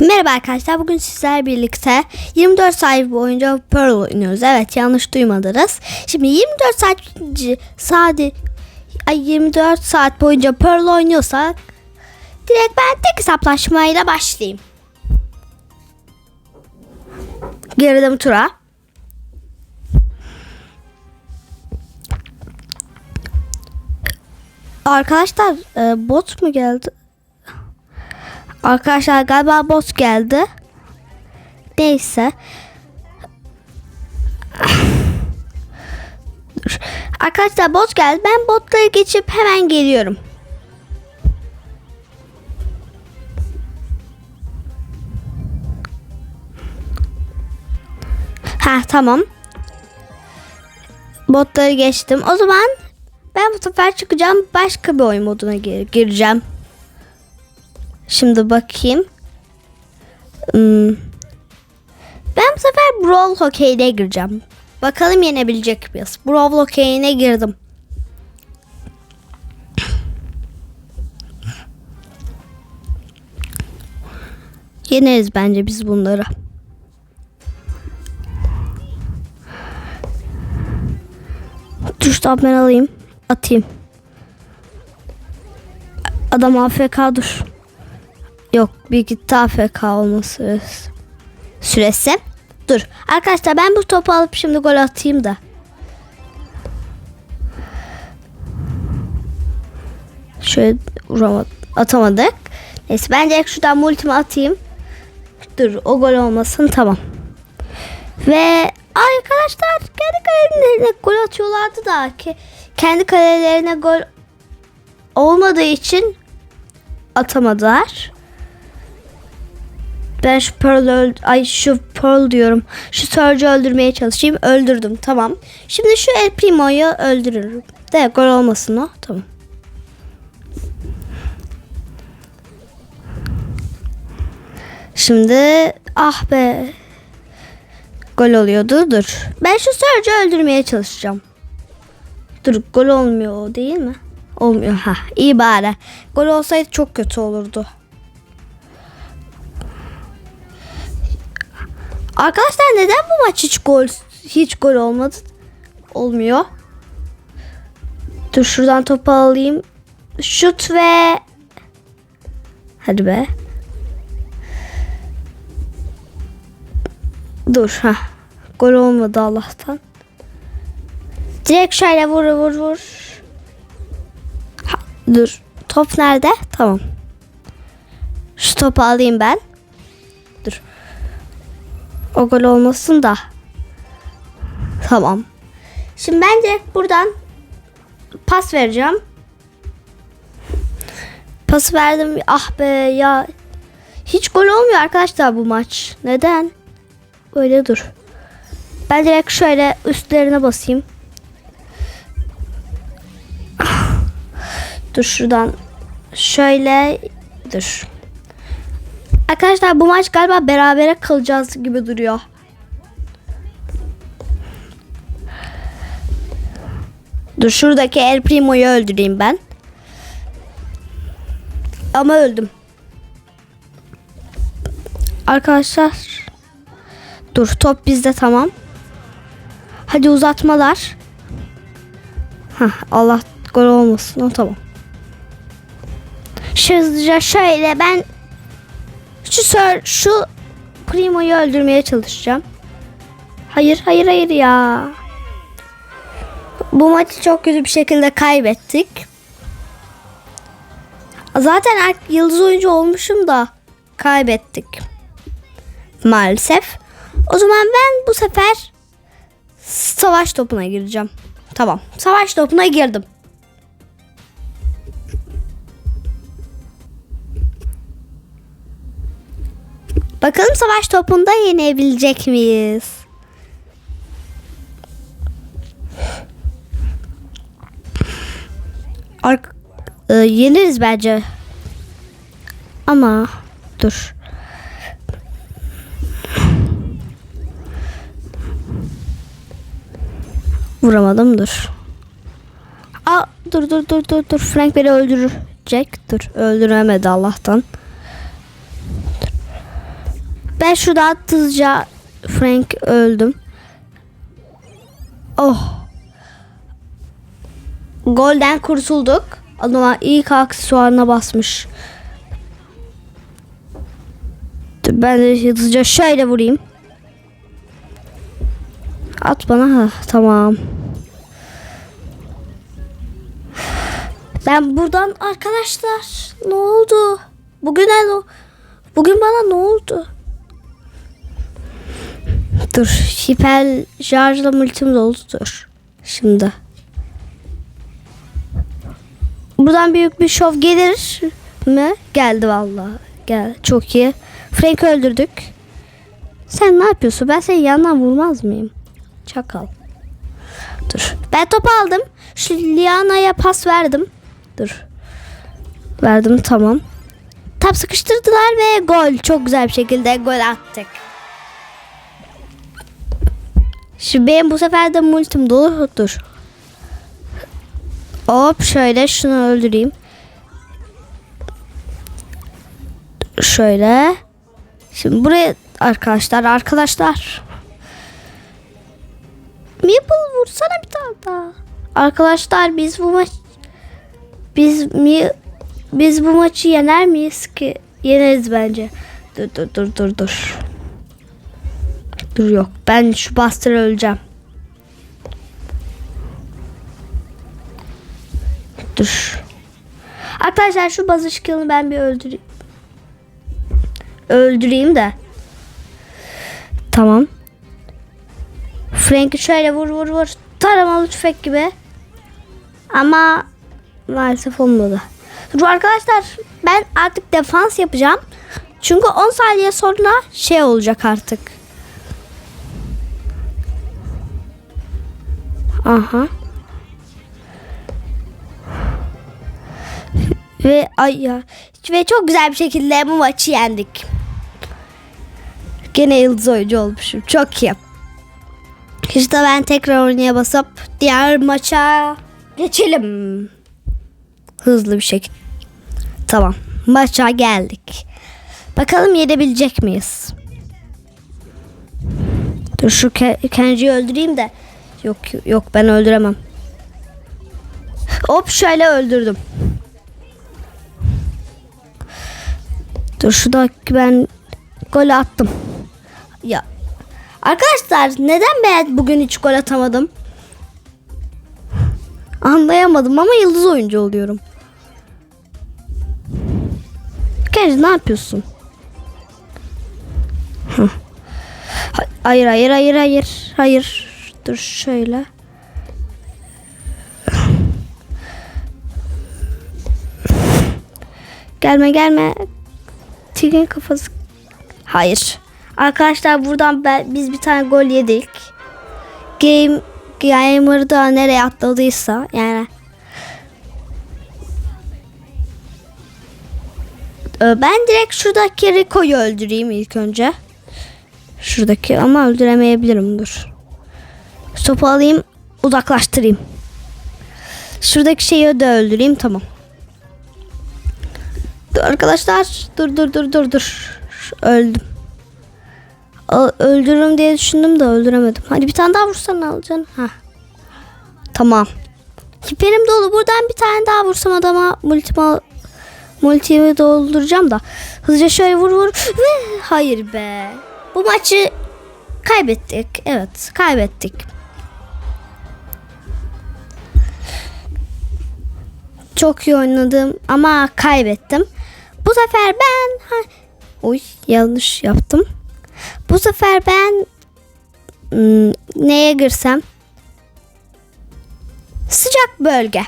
Merhaba arkadaşlar. Bugün sizler birlikte 24 saat boyunca Pearl oynuyoruz. Evet yanlış duymadınız. Şimdi 24 saat ay 24 saat boyunca Pearl oynuyorsak direkt ben tek hesaplaşmayla başlayayım. Girdim tura. Arkadaşlar e, bot mu geldi? Arkadaşlar galiba bot geldi. Neyse. Arkadaşlar bot geldi. Ben botları geçip hemen geliyorum. Ha tamam. Botları geçtim. O zaman ben bu sefer çıkacağım. Başka bir oyun moduna gir- gireceğim. Şimdi bakayım. Hmm. Ben bu sefer Brawl Hockey'de gireceğim. Bakalım yenebilecek miyiz? Brawl Hockey'ine girdim. Yeneriz bence biz bunları. Tuştan ben alayım. Atayım. Adam AFK dur. Yok bir gitti AFK olması süresi. Dur. Arkadaşlar ben bu topu alıp şimdi gol atayım da. Şöyle vuramadım. Atamadık. Neyse ben direkt şuradan multimi atayım. Dur o gol olmasın tamam. Ve arkadaşlar kendi kalelerine gol atıyorlardı da ki kendi kalelerine gol olmadığı için atamadılar. Ben şu Pearl öld ay şu Pearl diyorum. Şu Surge'ı öldürmeye çalışayım. Öldürdüm. Tamam. Şimdi şu El Primo'yu öldürürüm. De gol olmasın o. Tamam. Şimdi ah be. Gol oluyordu. Dur. Ben şu Surge'ı öldürmeye çalışacağım. Dur gol olmuyor o değil mi? Olmuyor. Ha iyi bari. Gol olsaydı çok kötü olurdu. Arkadaşlar neden bu maç hiç gol hiç gol olmadı? Olmuyor. Dur şuradan topu alayım. Şut ve Hadi be. Dur ha. Gol olmadı Allah'tan. Direkt şöyle vur vur vur. Ha, dur. Top nerede? Tamam. Şu topu alayım ben. Dur. O gol olmasın da. Tamam. Şimdi ben direkt buradan pas vereceğim. Pas verdim. Ah be ya. Hiç gol olmuyor arkadaşlar bu maç. Neden? Öyle dur. Ben direkt şöyle üstlerine basayım. Dur şuradan. Şöyle dur. Arkadaşlar bu maç galiba berabere kalacağız gibi duruyor. Dur şuradaki El Primo'yu öldüreyim ben. Ama öldüm. Arkadaşlar. Dur top bizde tamam. Hadi uzatmalar. Hah, Allah gol olmasın o tamam. Hızlıca şöyle ben şu sör, şu Primo'yu öldürmeye çalışacağım. Hayır hayır hayır ya. Bu maçı çok kötü bir şekilde kaybettik. Zaten yıldız oyuncu olmuşum da kaybettik. Maalesef. O zaman ben bu sefer savaş topuna gireceğim. Tamam. Savaş topuna girdim. Bakalım savaş topunda yenebilecek miyiz? Ark e, yeniriz bence. Ama dur. Vuramadım dur. Aa dur dur dur dur dur. Frank beni öldürecek. Dur öldüremedi Allah'tan. Ben şurada hızlıca Frank öldüm. Oh. Golden kurtulduk. Ama ilk aksesuarına basmış. Ben de hızlıca şöyle vurayım. At bana. Ha, tamam. Ben buradan arkadaşlar ne oldu? Bugün ne? Bugün bana ne oldu? Dur. Hiper şarjla multim doldu. Dur. Şimdi. Buradan büyük bir şov gelir mi? Geldi vallahi. Gel. Çok iyi. Frank öldürdük. Sen ne yapıyorsun? Ben senin yanından vurmaz mıyım? Çakal. Dur. Ben top aldım. Şu Liana'ya pas verdim. Dur. Verdim tamam. Tam sıkıştırdılar ve gol. Çok güzel bir şekilde gol attık. Şimdi benim bu sefer de multim dolu. Dur. Hop şöyle şunu öldüreyim. Şöyle. Şimdi buraya arkadaşlar arkadaşlar. Maple vursana bir tane daha. Arkadaşlar biz bu maç biz mi biz bu maçı yener miyiz ki? Yeneriz bence. Dur dur dur dur dur. Dur yok. Ben şu Buster'ı öleceğim. Dur. Arkadaşlar şu bazı şıkkını ben bir öldüreyim. Öldüreyim de. Tamam. Frank'i şöyle vur vur vur. Taramalı tüfek gibi. Ama maalesef olmadı. Dur arkadaşlar ben artık defans yapacağım. Çünkü 10 saniye sonra şey olacak artık. Aha. Ve ay ya ve çok güzel bir şekilde bu maçı yendik. Gene yıldız oyuncu olmuşum. Çok iyi. İşte ben tekrar oynaya basıp diğer maça geçelim. Hızlı bir şekilde. Tamam. Maça geldik. Bakalım yenebilecek miyiz? Dur şu Ke- Kenji'yi öldüreyim de. Yok yok ben öldüremem. Hop şöyle öldürdüm. Dur şurada ben gol attım. Ya arkadaşlar neden ben bugün hiç gol atamadım? Anlayamadım ama yıldız oyuncu oluyorum. Kenji ne yapıyorsun? Hayır hayır hayır hayır hayır. Dur şöyle. Gelme gelme. Tigin kafası. Hayır. Arkadaşlar buradan ben, biz bir tane gol yedik. Game Gamer da nereye atladıysa yani. Ee, Ben direkt şuradaki Rico'yu öldüreyim ilk önce. Şuradaki ama öldüremeyebilirim dur. Topu alayım uzaklaştırayım. Şuradaki şeyi de öldüreyim tamam. Arkadaşlar dur dur dur dur dur. Öldüm. Öldürürüm diye düşündüm de öldüremedim. Hadi bir tane daha vursan alacaksın? Ha. Tamam. Hiperim dolu. Buradan bir tane daha vursam adama multimi, multimi dolduracağım da. Hızlıca şöyle vur vur. Ve hayır be. Bu maçı kaybettik. Evet kaybettik. Çok iyi oynadım ama kaybettim. Bu sefer ben... Ha, Oy yanlış yaptım. Bu sefer ben hmm, neye girsem? Sıcak bölge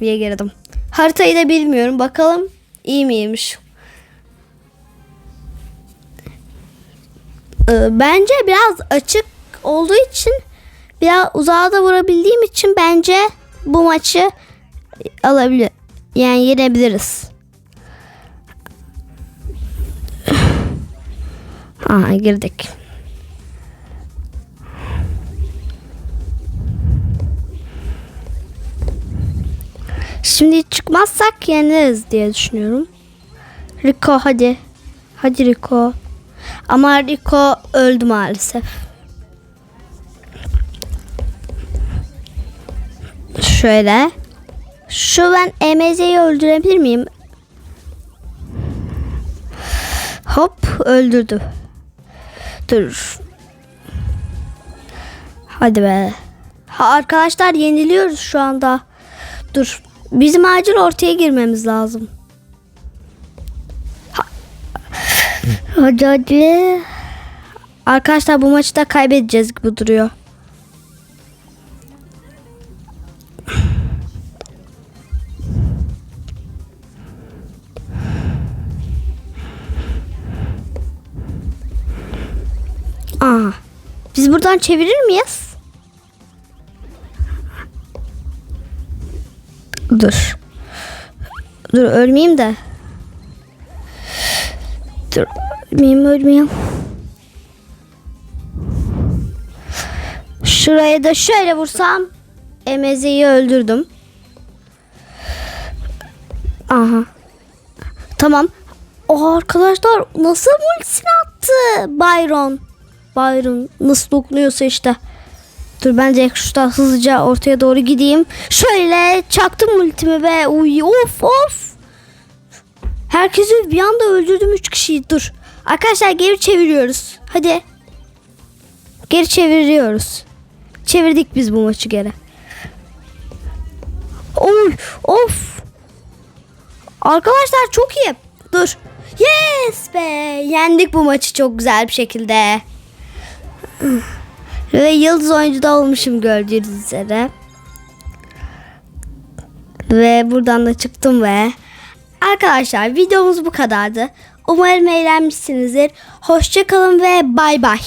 diye girdim. Haritayı da bilmiyorum. Bakalım iyi miymiş? Ee, bence biraz açık olduğu için biraz uzağa da vurabildiğim için bence bu maçı alabilir. Yani yenebiliriz. Aha girdik. Şimdi çıkmazsak yeneriz diye düşünüyorum. Rico hadi. Hadi Rico. Ama Rico öldü maalesef. Şöyle. Şu ben EMZ'yi öldürebilir miyim? Hop öldürdü. Dur. Hadi be. Ha, arkadaşlar yeniliyoruz şu anda. Dur. Bizim acil ortaya girmemiz lazım. Ha- Hadi hadi. Arkadaşlar bu maçı da kaybedeceğiz gibi duruyor. Buradan çevirir miyiz? Dur. Dur ölmeyeyim de. Dur ölmeyeyim ölmeyeyim. Şuraya da şöyle vursam Emeze'yi öldürdüm. Aha. Tamam. O arkadaşlar nasıl multisini attı Byron. Byron nasıl dokunuyorsa işte. Dur bence şuradan hızlıca ortaya doğru gideyim. Şöyle çaktım multimi ve uy of of. Herkesi bir anda öldürdüm 3 kişiyi. Dur. Arkadaşlar geri çeviriyoruz. Hadi. Geri çeviriyoruz. Çevirdik biz bu maçı geri. Oy of. Arkadaşlar çok iyi. Dur. Yes be. Yendik bu maçı çok güzel bir şekilde. Ve yıldız oyuncu da olmuşum gördüğünüz üzere. Ve buradan da çıktım ve arkadaşlar videomuz bu kadardı. Umarım eğlenmişsinizdir. Hoşçakalın ve bay bay.